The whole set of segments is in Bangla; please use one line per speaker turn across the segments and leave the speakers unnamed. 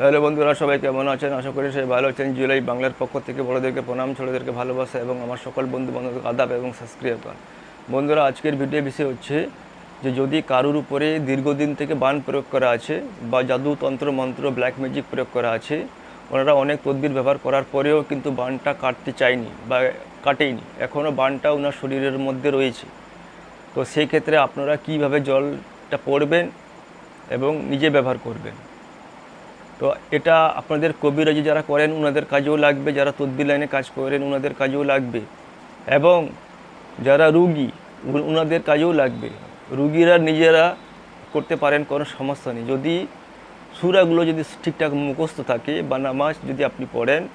হ্যালো বন্ধুরা, সবাই কেমন আছেন? আশা করি সবাই ভালো আছেন। জুলাই বাংলার পক্ষ থেকে বড়োদেরকে প্রণাম, ছোটোদেরকে ভালোবাসা এবং আমার সকল বন্ধু বান্ধবকে আদাব এবং সাবস্ক্রাইব বন্ধুরা, আজকের ভিডিও বিষয় হচ্ছে যে যদি কারুর উপরে দীর্ঘদিন থেকে বান প্রয়োগ করা আছে বা জাদু তন্ত্র, মন্ত্র ব্ল্যাক ম্যাজিক প্রয়োগ করা আছে, ওনারা অনেক তদবির ব্যবহার করার পরেও কিন্তু বানটা কাটতে চায়নি বা কাটেইনি। এখনও বানটা ওনার শরীরের মধ্যে রয়েছে। তো সেই ক্ষেত্রে আপনারা কীভাবে জলটা পড়বেন এবং নিজে ব্যবহার করবেন? তো এটা আপনাদের কবিরাজি যারা করেন ওনাদের কাজেও লাগবে। যারা তদবির লাইনে কাজ করেন ওনাদের কাজেও লাগবে। এবং যারা রুগী ওনাদের কাজেও লাগবে। রুগীরা নিজেরা করতে পারেন, কোনো সমস্যা নেই। যদি সুরাগুলো যদি ঠিকঠাক মুখস্থ থাকে বা নামাজ যদি আপনি পড়েন,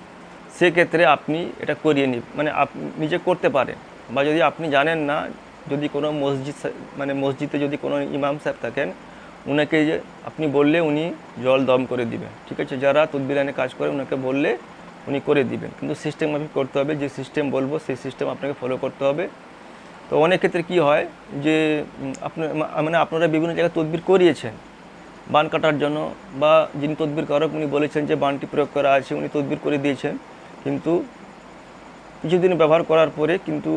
সেক্ষেত্রে আপনি এটা করিয়ে নিন মানে আপনি নিজে করতে পারেন। বা যদি আপনি জানেন না, যদি কোনো মসজিদ মানে মসজিদে যদি কোনো ইমাম সাহেব থাকেন ওনাকে যে আপনি বললে উনি জল দম করে দিবেন। ঠিক আছে? যারা তদবির আইনে কাজ করে ওনাকে বললে উনি করে দিবেন। কিন্তু সিস্টেম মাফিক করতে হবে, যে সিস্টেম বলব সেই সিস্টেম আপনাকে ফলো করতে হবে। তো অনেক ক্ষেত্রে কী হয় যে আপনার মানে আপনারা বিভিন্ন জায়গায় তদবির করিয়েছেন। বান কাটার জন্য বা যিনি তদবির কারক উনি বলেছেন যে বানটি প্রয়োগ করা আছে, উনি তদবির করে দিয়েছেন। কিন্তু কিছুদিন ব্যবহার করার পরে কিন্তু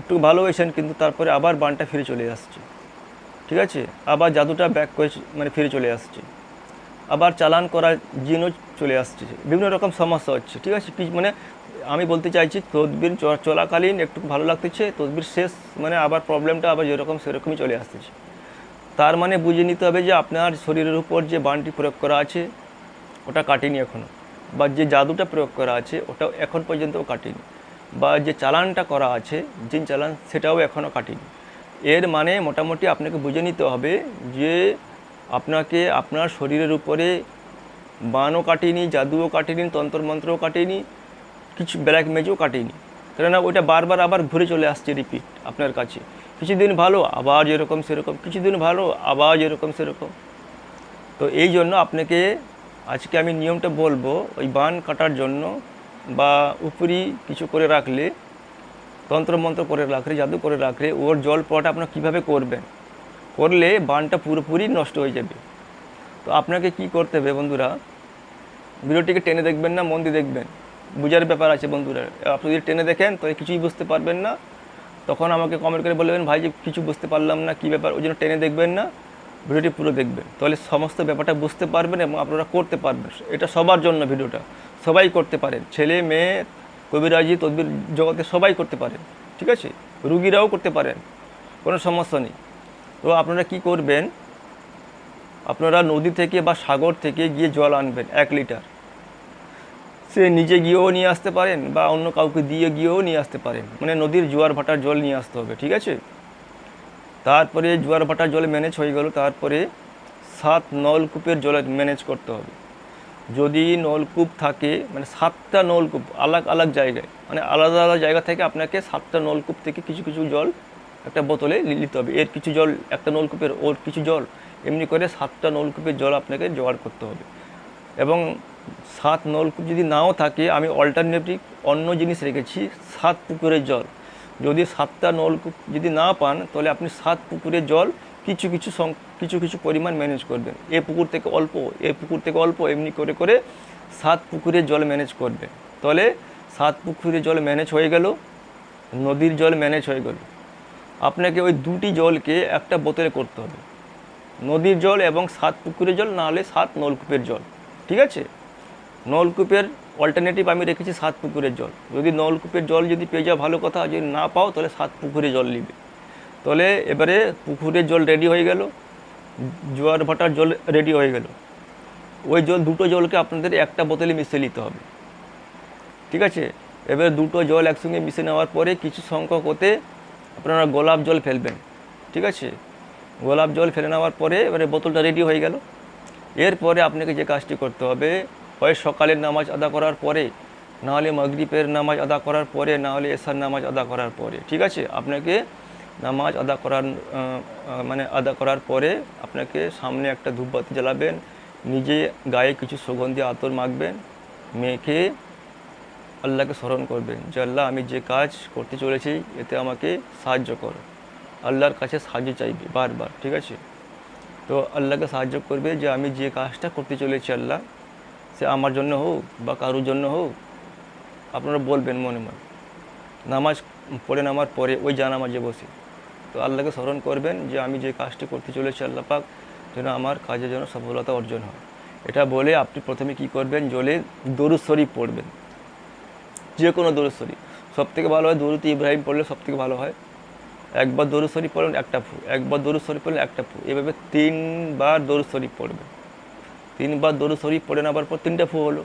একটু ভালো হয়েছেন, কিন্তু তারপরে আবার বানটা ফিরে চলে আসছে। ঠিক আছে? আবার জাদুটা ব্যাক করে মানে ফিরে চলে আসছে। আবার চালান করার জিনও চলে আসছে। বিভিন্ন রকম সমস্যা হচ্ছে, ঠিক আছে? কি মানে আমি বলতে চাইছি, তদবির চলাকালীন একটু ভালো লাগতেছে, তদবির শেষ মানে আবার প্রবলেমটা আবার যেরকম সেরকমই চলে আসতেছে। তার মানে বুঝে নিতে হবে যে আপনার শরীরের উপর যে বানটি প্রয়োগ করা আছে, ওটা কাটেনি এখনও বা যে জাদুটা প্রয়োগ করা আছে, ওটাও এখন পর্যন্তও কাটেনি। বা যে চালানটা করা আছে, জিন চালান, সেটাও এখনও কাটেনি। এর মানে মোটামুটি আপনাকে বুঝে নিতে হবে যে আপনাকে আপনার শরীরের উপরে বানও কাটেনি, জাদুও কাটেনি, তন্ত্রমন্ত্রও কাটেনি, কিছু ব্ল্যাক মেজও কাটেনি। কেননা ওইটা বারবার আবার ঘুরে চলে আসছে রিপিট আপনার কাছে। কিছুদিন ভালো, আবার যেরকম সেরকম। কিছুদিন ভালো, আবার যেরকম সেরকম। তো এই জন্য আপনাকে আজকে আমি নিয়মটা বলব, ওই বান কাটার জন্য বা উপরি কিছু করে রাখলে তন্ত্রমন্ত্র করে রাখলে, জাদু করে রাখলে, ওর জল পড়াটা আপনারা কীভাবে করবেন? করলে বানটা পুরোপুরি নষ্ট হয়ে যাবে। তো আপনাকে কি করতে হবে বন্ধুরা? ভিডিওটিকে টেনে দেখবেন না, মন দিয়ে দেখবেন। বুঝার ব্যাপার আছে বন্ধুরা। আপনি যদি টেনে দেখেন তো কিছুই বুঝতে পারবেন না। তখন আমাকে কমেন্ট করে বলবেন, ভাই যে কিছু বুঝতে পারলাম না, কী ব্যাপার? ওই জন্য টেনে দেখবেন না, ভিডিওটি পুরো দেখবেন। তাহলে সমস্ত ব্যাপারটা বুঝতে পারবেন এবং আপনারা করতে পারবেন। এটা সবার জন্য ভিডিওটা। সবাই করতে পারেন। ছেলে, মেয়ে কবিরাজি, তদবির জগতে সবাই করতে পারেন ঠিক আছে? রুগীরাও করতে পারেন, কোনো সমস্যা নেই। তো আপনারা কি করবেন? আপনারা নদী থেকে বা সাগর থেকে গিয়ে জল আনবেন, এক লিটার। সে নিজে গিয়েও নিয়ে আসতে পারেন বা অন্য কাউকে দিয়ে গিয়েও নিয়ে আসতে পারেন। মানে নদীর জোয়ার ভাটার জল নিয়ে আসতে হবে, ঠিক আছে? তারপরে জোয়ার ভাটার জল ম্যানেজ হয়ে গেল, তারপরে সাত নলকূপের জল ম্যানেজ করতে হবে। যদি নলকূপ থাকে মানে সাতটা নলকূপ আলাদা আলাদা জায়গায় মানে আলাদা আলাদা জায়গা থেকে আপনাকে সাতটা নলকূপ থেকে কিছু কিছু জল একটা বোতলে নিতে হবে। এর কিছু জল, একটা নলকূপের ওর কিছু জল, এমনি করে সাতটা নলকূপের জল আপনাকে জোগাড় করতে হবে। এবং সাত নলকূপ যদি নাও থাকে, আমি অল্টারনেটিভ অন্য জিনিস রেখেছি, সাত পুকুরের জল। যদি সাতটা নলকূপ যদি না পান, তাহলে আপনি সাত পুকুরের জল কিছু কিছু কিছু কিছু পরিমাণ ম্যানেজ করবেন। এ পুকুর থেকে অল্প, এ পুকুর থেকে অল্প, এমনি করে করে সাত পুকুরের জল ম্যানেজ করবেন। তাহলে সাত পুকুরের জল ম্যানেজ হয়ে গেল, নদীর জল ম্যানেজ হয়ে গেল। আপনাকে ওই দুটি জলকে একটা বোতলে করতে হবে। নদীর জল এবং সাত পুকুরের জল, না হলে সাত নলকূপের জল। ঠিক আছে? নলকূপের অল্টারনেটিভ আমি রেখেছি সাত পুকুরের জল। যদি নলকূপের জল যদি পেয়ে যাও ভালো কথা, যদি না পাও, তাহলে সাত পুকুরে জল নিবে। তাহলে এবারে পুকুরের জল রেডি হয়ে গেল, জোয়ার ভাটার জল রেডি হয়ে গেল। ওই জল, দুটো জলকে আপনাদের একটা বোতলে মিশিয়ে নিতে হবে। ঠিক আছে? এবার দুটো জল একসঙ্গে মিশে নেওয়ার পরে কিছু সংখ্যক হতে আপনারা গোলাপ জল ফেলবেন। ঠিক আছে? গোলাপ জল ফেলে নেওয়ার পরে এবারে বোতলটা রেডি হয়ে গেল। এরপরে আপনাকে যে কাজটি করতে হবে, হয় সকালের নামাজ আদা করার পরে নাহলে মগরিবের নামাজ আদা করার পরে নাহলে এসার নামাজ আদা করার পরে। ঠিক আছে? আপনাকে নামাজ আদা করার মানে আদা করার পরে আপনাকে সামনে একটা ধূপবাতি জ্বালাবেন, নিজে গায়ে কিছু সুগন্ধি আতর মাখবেন, মেখে আল্লাহকে স্মরণ করবেন যে, আল্লাহ, আমি যে কাজ করতে চলেছি, এতে আমাকে সাহায্য করো। আল্লাহর কাছে সাহায্য চাইবে বারবার, ঠিক আছে? তো আল্লাহকে সাহায্য করবে যে, আমি যে কাজটা করতে চলেছি আল্লাহ, সে আমার জন্য হোক বা কারুর জন্য হোক, আপনারা বলবেন মনে মনে। নামাজ পড়ে নামার পরে ওই জানামাজে বসে। তো আল্লাহকে স্মরণ করবেন যে আমি যে কাজটি করতে চলেছি আল্লাহ পাক, যেন আমার কাজের জন্য সফলতা অর্জন হয়। এটা বলে আপনি প্রথমে কি করবেন? জলে দরুদ শরীফ পড়বেন। যে কোনো দরুদ শরীফ। সব থেকে ভালো হয় দরুদ ইব্রাহিম পড়লে সব থেকে ভালো হয়। একবার দরুদ শরীফ পড়লেন একটা ফু একবার দরুদ শরীফ পড়লেন একটা ফু। এভাবে তিনবার দরুদ শরীফ পড়বেন। তিনবার দরুদ শরীফ পড়ে নেবার পর তিনটা ফু হলো।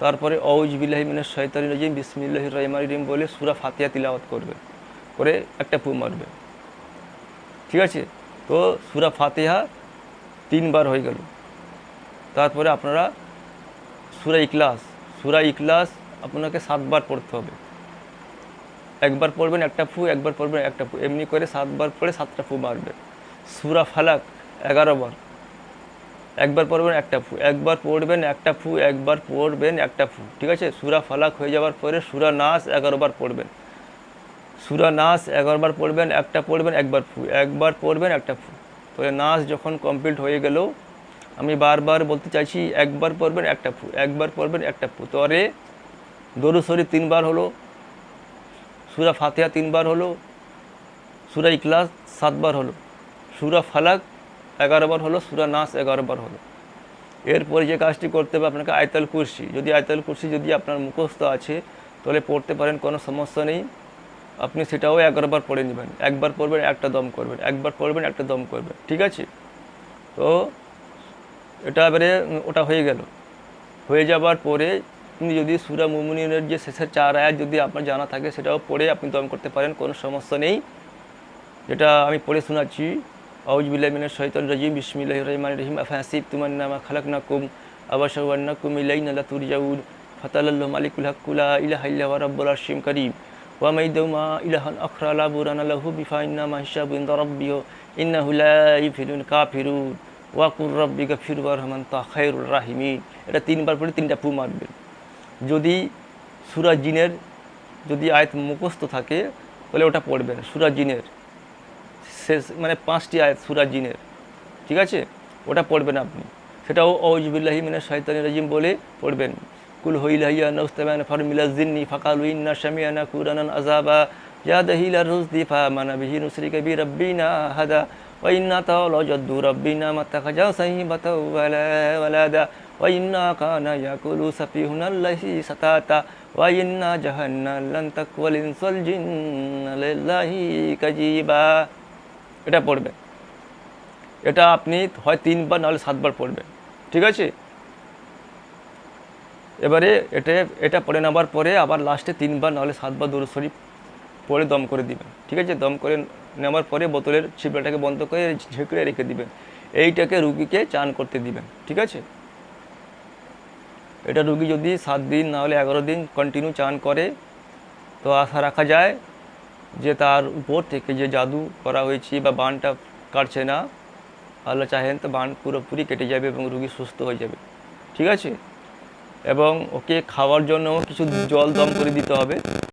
তারপরে অউজ বিল্লাহি মিনাশ শয়তানি রাজিম, বিসমিল্লাহির রহমানির রহিম বলে সূরা ফাতিয়া তিলাওয়াত করবে করে একটা ফু মারবে ঠিক আছে? তো সুরা ফাতেহা তিনবার হয়ে গেল। তারপরে আপনারা সুরা ইকলাস সুরা ইকলাস আপনাকে সাতবার পড়তে হবে। একবার পড়বেন একটা ফু, একবার পড়বেন একটা ফু। এমনি করে সাতবার পড়ে সাতটা ফু মারবেন। সুরা ফালাক এগারো বার। একবার পড়বেন একটা ফু, একবার পড়বেন একটা ফু, একবার পড়বেন একটা ফু। ঠিক আছে? সুরা ফালাক হয়ে যাওয়ার পরে সুরা নাস এগারো বার পড়বেন। সুরা নাস এগারো বার পড়বেন, একটা পড়বেন, একবার ফু, একবার পড়বেন, একটা ফু। তাহলে নাস যখন কমপ্লিট হয়ে গেল, আমি বারবার বলতে চাইছি, একবার পড়বেন, একটা ফু, একবার পড়বেন, একটা ফু। তরে দরু শরীফ তিনবার হলো, সুরা ফাতিহা তিনবার হলো, সুরা ইখলাস সাতবার হলো, সুরা ফালাক এগারো বার হলো, সুরা নাস এগারো বার হলো। এরপরে যে কাজটি করতে হবে আপনাকে আয়তাল কুরসি, যদি আয়তাল কুরসি যদি আপনার মুখস্থ আছে, তাহলে পড়তে পারেন, কোনো সমস্যা নেই। আপনি সেটাও এগারোবার পড়ে নেবেন। একবার পড়বেন, একটা দম করবেন। একবার পড়বেন, একটা দম করবেন। ঠিক আছে? তো এটা এবারে ওটা হয়ে গেল। হয়ে যাবার পরে আপনি যদি সুরা মুমিনের যে শেষের চার আয়াত যদি আপনার জানা থাকে, সেটাও পড়ে আপনি দম করতে পারেন, কোনো সমস্যা নেই। যেটা আমি পড়ে শোনাচ্ছি। আউজ বিল্লাহ মিনাশ শাইতানির রাজিম। বিসমিল্লাহির রহমানির রহিম। আফাসিব তুমান্নামা খালাকনাকুম আবাশাওয়ান্নাকুম ইলাইনা লা তুরজাউন ফাতালাল্লাহু মালিকুল হাক্কুলা ইলাহা রাব্বুল আরশিম কারীম। ওয়া মাইদাউমা ইলাহান আখরা লা বুরানা লাহু বিফাইন্না মা হিসাবু ইনদা রাব্বিহি ইন্নাহু লা ইউফিলুল কাফিরুন ওয়া কুর রাব্বিকা ফির ওয়ারহমান তা খায়রুর রাহিমিন এটা তিনবার পরে তিনটা ফু মারবেন যদি সুরা জিনের যদি আয়াত মুখস্থ থাকে, তাহলে ওটা পড়বেন সুরা জিনের। শেষ মানে পাঁচটি আয়াত সুরা জিনের। ঠিক আছে? ওটা পড়বেন আপনি। সেটাও অউজবিল্লাহি মিনাশ শাইতানির রাজিম বলে পড়বেন। কুল হইলাহিয়া নউস্তাবান ফারমিলা জিন্নি ফাকালু ইন্না শামিয়ানা কুরানান আযাবা। ইয়া দাহিলা রুজদি ফা মানা বিহি নুসরিকা বি রাব্বিনা হাদা ওয়া ইন্না তাওলা জাদ্দু রাব্বিনা মাত্তাখাজা সাহিবাতা ওয়ালা ওয়ালাদা। ওয়া ইন্না কানা ইয়াকুলু সাফিহুনা আল্লাহি সাতাতা। ওয়া ইন্না জাহান্না লান তাকওয়াল ইনসাল জিন্না কাজিবা। এটা পড়বে এটা আপনি হয় তিনবার নাহলে সাতবার পড়বেন। ঠিক আছে? এবারে এটা এটা পড়ে নেবার পরে আবার লাস্টে তিনবার, নাহলে সাতবার দরুদ শরীফ পরে দম করে দিবেন। ঠিক আছে? দম করে নেওয়ার পরে বোতলের ছিপড়াটাকে বন্ধ করে ঝেঁকড়ে রেখে দিবেন। এইটাকে রুগীকে চান করতে দিবেন। ঠিক আছে? এটা রুগী যদি সাত দিন, নাহলে এগারো দিন কন্টিনিউ চান করে, তো আশা রাখা যায় যে তার উপর থেকে যে জাদু করা হয়েছে বা বানটা কাটছে না, আল্লাহ চাহেন তো বান পুরোপুরি কেটে যাবে এবং রুগী সুস্থ হয়ে যাবে। ঠিক আছে? এবং ওকে খাওয়ার জন্য কিছু জল দম করে দিতে হবে।